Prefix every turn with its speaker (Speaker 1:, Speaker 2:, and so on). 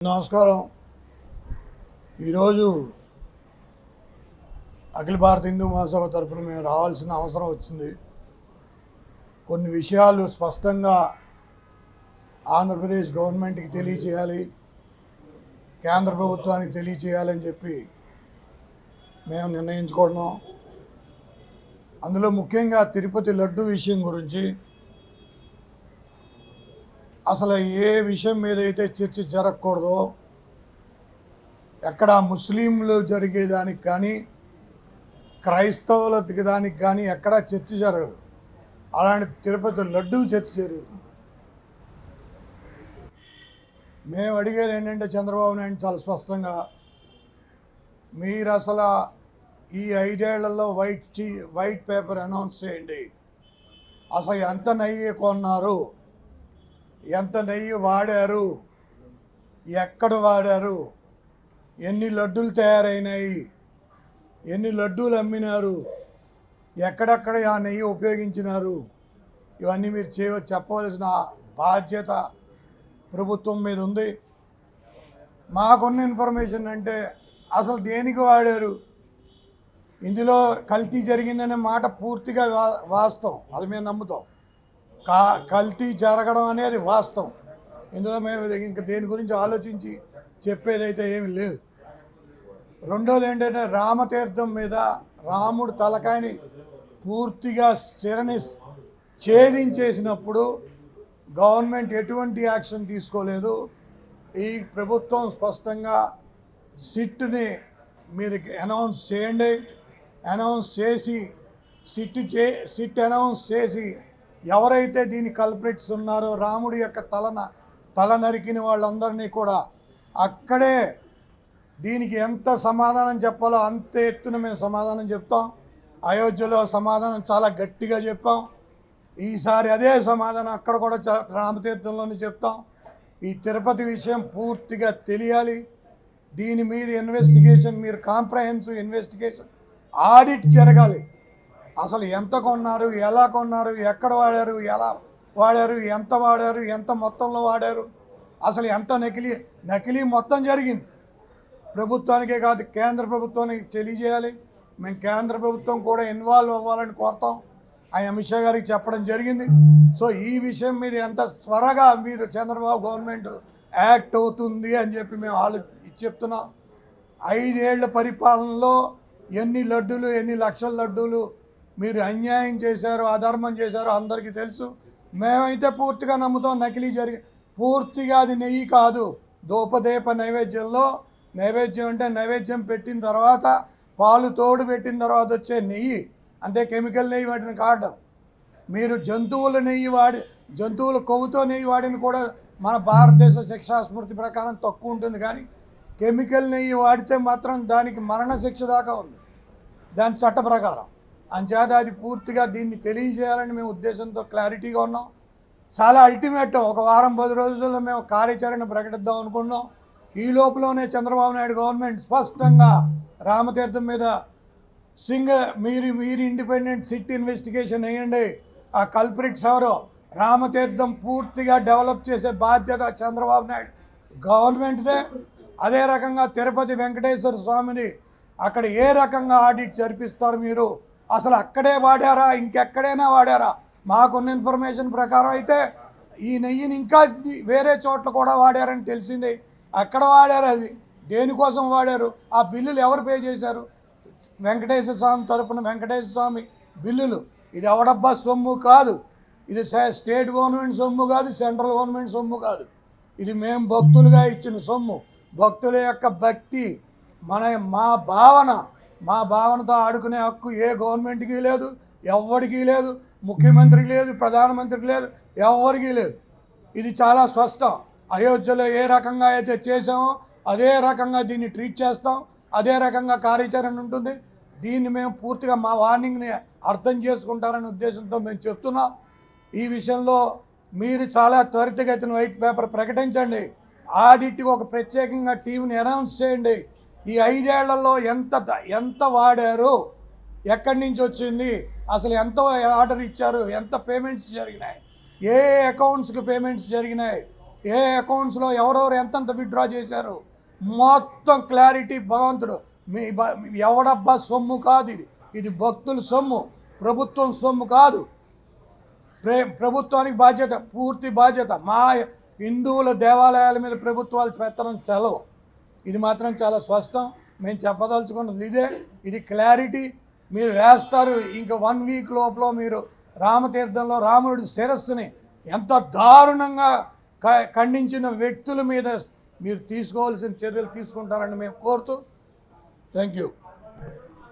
Speaker 1: నమస్కారం. ఈరోజు అఖిల భారత హిందూ మహాసభ తరఫున మేము రావాల్సిన అవసరం వచ్చింది. కొన్ని విషయాలు స్పష్టంగా ఆంధ్రప్రదేశ్ గవర్నమెంట్కి తెలియచేయాలి కేంద్ర ప్రభుత్వానికి తెలియచేయాలని చెప్పి మేము నిర్ణయించుకుంటున్నాం అందులో ముఖ్యంగా తిరుపతి లడ్డు విషయం గురించి అసలు ఏ విషయం మీద అయితే చర్చ జరగకూడదో ఎక్కడ ముస్లింలు జరిగేదానికి కానీ క్రైస్తవుల దానికి కానీ ఎక్కడా చర్చ జరగదు. అలాంటి తిరుపతి లడ్డు చర్చ జరుగుతుంది. మేము అడిగేది ఏంటంటే చంద్రబాబు నాయుడు చాలా స్పష్టంగా మీరు అసలు ఈ ఐదేళ్ళలో వైట్ చీ వైట్ పేపర్ అనౌన్స్ చేయండి. అసలు ఎంత నెయ్యి కొన్నారు? ఎంత నెయ్యి వాడారు? ఎక్కడ వాడారు? ఎన్ని లడ్డూలు తయారైనాయి? ఎన్ని లడ్డూలు అమ్మినారు? ఎక్కడెక్కడ ఆ నెయ్యి ఉపయోగించినారు? ఇవన్నీ మీరు చేయ చెప్పవలసిన బాధ్యత ప్రభుత్వం మీద ఉంది. మాకున్న ఇన్ఫర్మేషన్ అంటే అసలు దేనికి వాడారు? ఇందులో కల్తీ జరిగిందనే మాట పూర్తిగా వా- వాస్తవం. అది మేము నమ్ముతాం. కా కల్తీ జరగడం అనేది వాస్తవం. ఇందులో మేము ఇంక దేని గురించి ఆలోచించి చెప్పేదైతే ఏమి లేదు. రెండోది ఏంటంటే రామతీర్థం మీద రాముడు తలకాయని పూర్తిగా స్థిరని ఛేదించేసినప్పుడు గవర్నమెంట్ ఎటువంటి యాక్షన్ తీసుకోలేదు. ఈ ప్రభుత్వం స్పష్టంగా సిట్ని మీరు అనౌన్స్ చేయండి. అనౌన్స్ చేసి సిట్ చే సిట్ అనౌన్స్ చేసి ఎవరైతే దీని కల్ప్రిట్స్ ఉన్నారో రాముడి యొక్క తలన తల నరికిన వాళ్ళందరినీ కూడా అక్కడే దీనికి ఎంత సమాధానం చెప్పాలో అంత ఎత్తున మేము సమాధానం చెప్తాం. అయోధ్యలో సమాధానం చాలా గట్టిగా చెప్పాం. ఈసారి అదే సమాధానం అక్కడ కూడా చ- రామతీర్థంలోనే చెప్తాం. ఈ తిరుపతి విషయం పూర్తిగా తెలియాలి. దీని మీరు ఇన్వెస్టిగేషన్ మీరు కాంప్రహెన్సివ్ ఇన్వెస్టిగేషన్ ఆడిట్ జరగాలి. అసలు ఎంత కొన్నారు ఎలా కొన్నారు ఎక్కడ వాడారు ఎలా వాడారు ఎంత వాడారు ఎంత మొత్తంలో వాడారు అసలు ఎంత నకిలీ నకిలీ మొత్తం జరిగింది. ప్రభుత్వానికే కాదు కేంద్ర ప్రభుత్వానికి తెలియజేయాలి. మేము కేంద్ర ప్రభుత్వం కూడా ఇన్వాల్వ్ అవ్వాలని కోరుతాం. ఆయన అమిత్ షా గారికి చెప్పడం జరిగింది. సో ఈ విషయం మీరు ఎంత త్వరగా మీరు చంద్రబాబు గవర్నమెంట్ యాక్ట్ అవుతుంది అని చెప్పి మేము ఆలో చెప్తున్నాం. ఐదేళ్ళ పరిపాలనలో ఎన్ని లడ్డూలు ఎన్ని లక్షల లడ్డూలు మీరు అన్యాయం చేశారు అధర్మం చేశారు అందరికీ తెలుసు. మేమైతే పూర్తిగా నమ్ముతాం నకిలీ జరిగి పూర్తిగా అది నెయ్యి కాదు. దోపదేప నైవేద్యంలో నైవేద్యం అంటే నైవేద్యం పెట్టిన తర్వాత పాలు తోడు పెట్టిన తర్వాత వచ్చే నెయ్యి అంతే కెమికల్ నెయ్యి వాటిని కాడడం మీరు జంతువుల నెయ్యి వాడి జంతువుల కొవ్వుతో నెయ్యి వాడిన కూడా మన భారతదేశ శిక్షాస్మృతి ప్రకారం తక్కువ ఉంటుంది కానీ కెమికల్ నెయ్యి వాడితే మాత్రం దానికి మరణ శిక్ష దాకా ఉంది. దాని చట్ట ప్రకారం. అంచేత అది పూర్తిగా దీన్ని తెలియజేయాలని మేము ఉద్దేశంతో క్లారిటీగా ఉన్నాం. చాలా అల్టిమేట్ ఒక వారం పది రోజుల్లో మేము కార్యాచరణ ప్రకటిద్దాం అనుకున్నాం. ఈ లోపలనే చంద్రబాబు నాయుడు గవర్నమెంట్ స్పష్టంగా రామతీర్థం మీద సింగ్ మీరు మీరు ఇండిపెండెంట్ సిట్ ఇన్వెస్టిగేషన్ వేయండి. ఆ కల్ప్రిట్స్ ఎవరో రామతీర్థం పూర్తిగా డెవలప్ చేసే బాధ్యత చంద్రబాబు నాయుడు గవర్నమెంట్దే. అదే రకంగా తిరుపతి వెంకటేశ్వర స్వామిని అక్కడ ఏ రకంగా ఆడిట్ జరిపిస్తారు మీరు? అసలు అక్కడే వాడారా ఇంకెక్కడైనా వాడారా? మాకున్న ఇన్ఫర్మేషన్ ప్రకారం అయితే ఈ నెయ్యిని ఇంకా వేరే చోట్ల కూడా వాడారని తెలిసింది. అక్కడ వాడారు అది. దేనికోసం వాడారు? ఆ బిల్లులు ఎవరు పే చేశారు? వెంకటేశ్వర స్వామి తరపున వెంకటేశ్వర స్వామి బిల్లులు. ఇది ఎవడబ్బా సొమ్ము కాదు. ఇది స్టేట్ గవర్నమెంట్ సొమ్ము కాదు సెంట్రల్ గవర్నమెంట్ సొమ్ము కాదు. ఇది మేము భక్తులుగా ఇచ్చిన సొమ్ము. భక్తుల యొక్క భక్తి మన మా భావన. మా భావనతో ఆడుకునే హక్కు ఏ గవర్నమెంట్కి లేదు ఎవరికి లేదు ముఖ్యమంత్రికి లేదు ప్రధానమంత్రికి లేదు ఎవరికి లేదు. ఇది చాలా స్పష్టం. అయోధ్యలో ఏ రకంగా అయితే చేసామో అదే రకంగా దీన్ని ట్రీట్ చేస్తాం అదే రకంగా కార్యాచరణ ఉంటుంది. దీన్ని మేము పూర్తిగా మా వార్నింగ్ని అర్థం చేసుకుంటారనే ఉద్దేశంతో మేము చెప్తున్నాం. ఈ విషయంలో మీరు చాలా త్వరితగతిన వైట్ పేపర్ ప్రకటించండి. ఆడిట్కి ఒక ప్రత్యేకంగా టీంని అనౌన్స్ చేయండి. ఈ ఐదేళ్ళలో ఎంత ఎంత వాడారు? ఎక్కడి నుంచి వచ్చింది? అసలు ఎంత ఆర్డర్ ఇచ్చారు? ఎంత పేమెంట్స్ జరిగినాయి? ఏ అకౌంట్స్కి పేమెంట్స్ జరిగినాయి? ఏ అకౌంట్స్లో ఎవరెవరు ఎంతంత విత్డ్రా చేశారు? మొత్తం క్లారిటీ భగవంతుడు. మీ బ- ఎవడబ్బా సొమ్ము కాదు ఇది. ఇది భక్తుల సొమ్ము. ప్రభుత్వం సొమ్ము కాదు. ప్రే ప్రభుత్వానికి బాధ్యత పూర్తి బాధ్యత. మా హిందువుల దేవాలయాల మీద ప్రభుత్వాలు పెత్తనం చలవు. ఇది మాత్రం చాలా స్పష్టం. మేము చెప్పదలుచుకున్నది ఇదే. ఇది క్లారిటీ మీరు వేస్తారు. ఇంకా వన్ వీక్ లోపల మీరు రామతీర్థంలో రాముడి శిరస్సుని ఎంత దారుణంగా క- ఖండించిన వ్యక్తుల మీద మీరు తీసుకోవాల్సిన చర్యలు తీసుకుంటారని మేము కోరుతూ థ్యాంక్ యూ